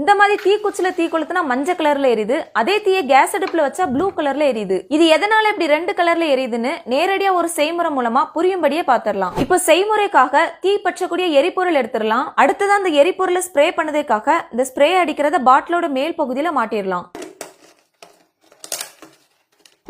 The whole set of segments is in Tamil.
இந்த மாதிரி தீக்குச்சில தீ கொளுத்துனா மஞ்சள் கலர்ல எரியுது. அதே தீய கேஸ் அடுப்புல வச்சா ப்ளூ கலர்ல எரியுது. இது எதனால இப்படி ரெண்டு கலர்ல எரியுதுன்னு நேரடியா ஒரு செய்முறை மூலமா புரியும்படியே பாத்திரலாம். இப்போ செய்முறைக்காக தீ பற்றக்கூடிய எரிபொருள் எடுத்துடலாம். அடுத்ததான் அந்த எரிபொருளை ஸ்ப்ரே பண்ணதுக்காக இந்த ஸ்ப்ரே அடிக்கிறத பாட்டிலோட மேல் பகுதியில மாட்டிடலாம்.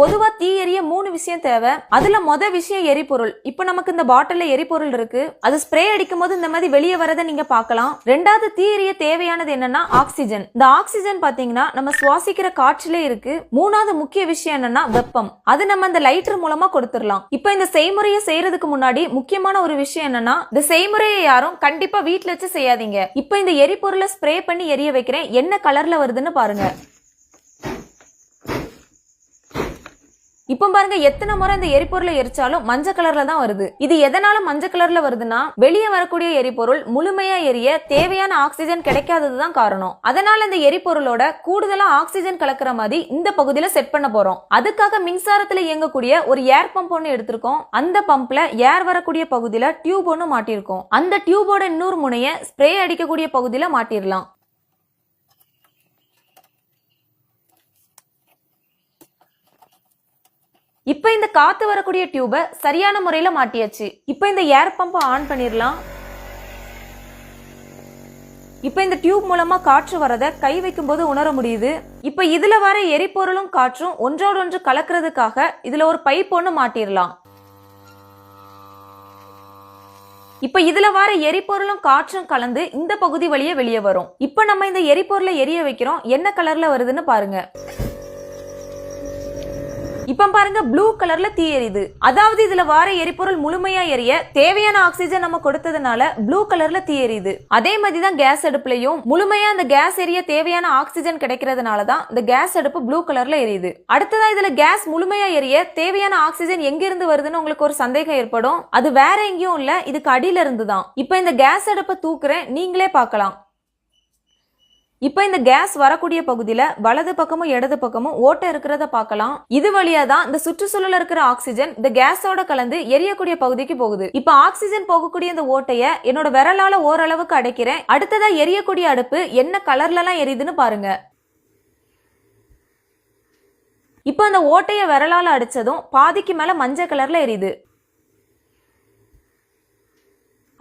பொதுவா தீ எரிய மூணு விஷயம் தேவை. அதுல மொத விஷயம் எரிபொருள். இப்போ நமக்கு இந்த பாட்டில்ல எரிபொருள் இருக்கு. அது ஸ்ப்ரே அடிக்கும் போது இந்த மாதிரி வெளியே வரதை நீங்க பார்க்கலாம். ரெண்டாவது தீ எரிய தேவையானது என்னன்னா ஆக்சிஜன் இந்த ஆக்சிஜன் பாத்தீங்கன்னா நம்ம சுவாசிக்கிற காற்றிலே இருக்கு. மூணாவது முக்கிய விஷயம் என்னன்னா வெப்பம். அது நம்ம இந்த லைட்டர் மூலமா கொடுத்துடலாம். இப்போ இந்த செய்முறையை செய்யறதுக்கு முன்னாடி முக்கியமான ஒரு விஷயம் என்னன்னா இந்த செய்முறையை யாரும் கண்டிப்பா வீட்டுல வச்சு செய்யாதீங்க. இப்போ இந்த எரிபொருளை ஸ்ப்ரே பண்ணி எரிய வைக்கிறேன். என்ன கலர்ல வருதுன்னு பாருங்க. இப்போ பாருங்க எத்தனை முறை இந்த எரிபொருளை எரிச்சாலும் மஞ்சள் கலர்ல தான் வருது. இது எதனால மஞ்சள் கலர்ல வருதுன்னா வெளியே வரக்கூடிய எரிபொருள் முழுமையா எரிய தேவையான ஆக்சிஜன் கிடைக்காதது தான் காரணம். அதனால இந்த எரிபொருளோட கூடுதலா ஆக்சிஜன் கலக்கிற மாதிரி இந்த பகுதியில செட் பண்ண போறோம். அதுக்காக மின்சாரத்துல இயங்கக்கூடிய ஒரு ஏர் பம்ப் ஒன்று எடுத்திருக்கோம். அந்த பம்ப்ல ஏர் வரக்கூடிய பகுதியில டியூப் ஒன்று மாட்டியிருக்கோம். அந்த டியூபோட இன்னொரு முனைய ஸ்ப்ரே அடிக்கக்கூடிய பகுதியில மாட்டிடலாம் இப்போ இந்த காத்து வரக்கூடிய டியூபை சரியான முறையில மாட்டியாச்சு. இப்போ இந்த ஏர் பம்பை ஆன் பண்ணிடலாம் இப்போ இந்த டியூப் மூலமா காற்று வரத கை வைக்கும்போது உணர முடியுது. இப்போ இதுல வர எரிபொருளும் காற்றும் ஒன்றோடொன்று கலக்கிறதுக்காக இதுல ஒரு பைப் ஒன்று மாட்டிடலாம் இப்ப இதுல வர எரிபொருளும் காற்றும் கலந்து இந்த பகுதி வழியே வெளியே வரும். இப்ப நம்ம இந்த எரிபொருளை எரிய வைக்கிறோம். என்ன கலர்ல வருதுன்னு பாருங்க. இப்ப பாருங்க ப்ளூ கலர்ல தீ எரியுது. அதாவது இதுல வார எரிபொருள் முழுமையா எரிய தேவையான ஆக்சிஜன் நம்ம கொடுத்ததுனால ப்ளூ கலர்ல தீ எரியுது. அதே மாதிரி தான் கேஸ் அடுப்புலயும் முழுமையா அந்த கேஸ் எரிய தேவையான ஆக்சிஜன் கிடைக்கிறதுனால தான் இந்த கேஸ் அடுப்பு ப்ளூ கலர்ல எரியுது. அடுத்ததா இதுல கேஸ் முழுமையா எரிய தேவையான ஆக்சிஜன் எங்க இருந்து வருதுன்னு உங்களுக்கு ஒரு சந்தேகம் ஏற்படும். அது வேற எங்கேயும் இல்ல இதுக்கு அடியில இருந்து தான் இப்ப இந்த கேஸ் அடுப்பை தூக்குறேன் நீங்களே பார்க்கலாம். இப்போ இந்த கேஸ் வரக்கூடிய பகுதியில வலது பக்கமும் இடது பக்கமும் ஓட்டை இருக்கிறத பார்க்கலாம். இது வழியா தான் இந்த சுற்றுச்சூழல இருக்கிற ஆக்சிஜன் இந்த கேஸோட கலந்து எரியக்கூடிய பகுதிக்கு போகுது. இப்போ ஆக்சிஜன் போகக்கூடிய இந்த ஓட்டைய என்னோட விரலால ஓரளவுக்கு அடைக்கிறேன். அடுத்ததா எரியக்கூடிய அடுப்பு என்ன கலர்ல எல்லாம் எரியுதுன்னு பாருங்க. இப்போ அந்த ஓட்டைய விரலால அடிச்சதும் பாதிக்கு மேல மஞ்சள் கலர்ல எரியுது.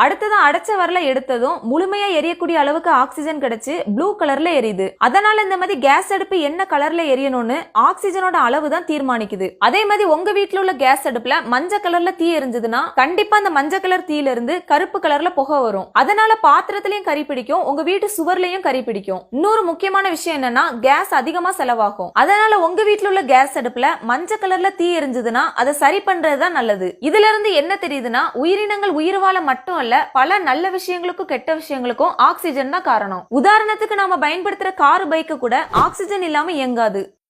அடுத்ததான் அடைச்ச வரல எடுத்ததும் முழுமையா எரியக்கூடிய அளவுக்கு ஆக்சிஜன் கிடைச்சு ப்ளூ கலர்ல எரியுது. அதனால இந்த மாதிரி கேஸ் அடுப்பு என்ன கலர்ல எரியணும்னு ஆக்சிஜனோட அளவு தான் தீர்மானிக்குது. அதே மாதிரி உங்க வீட்டுல உள்ள கேஸ் அடுப்புல மஞ்சள் கலர்ல தீ எரிஞ்சதுன்னா கண்டிப்பா அந்த மஞ்சள் கலர் தீயில இருந்து கருப்பு கலர்ல புகை வரும். அதனால பாத்திரத்திலயும் கறி பிடிக்கும் உங்க வீட்டு சுவர்லயும் கறி பிடிக்கும். இன்னொரு முக்கியமான விஷயம் என்னன்னா கேஸ் அதிகமா செலவாகும். அதனால உங்க வீட்டுல உள்ள கேஸ் அடுப்புல மஞ்சள் கலர்ல தீ எரிஞ்சதுன்னா அதை சரி பண்றதுதான் நல்லது. இதுல இருந்து என்ன தெரியுதுன்னா உயிரினங்கள் உயிர் வாழ மட்டும் அல்ல பல நல்ல விஷயங்களுக்கும் கெட்ட விஷயங்களுக்கும் ஆக்சிஜன் தான் காரணம். உதாரணத்துக்கு நாம பயன்படுத்துற கார் பைக்கு கூட ஆக்சிஜன் இல்லாம இயங்காது.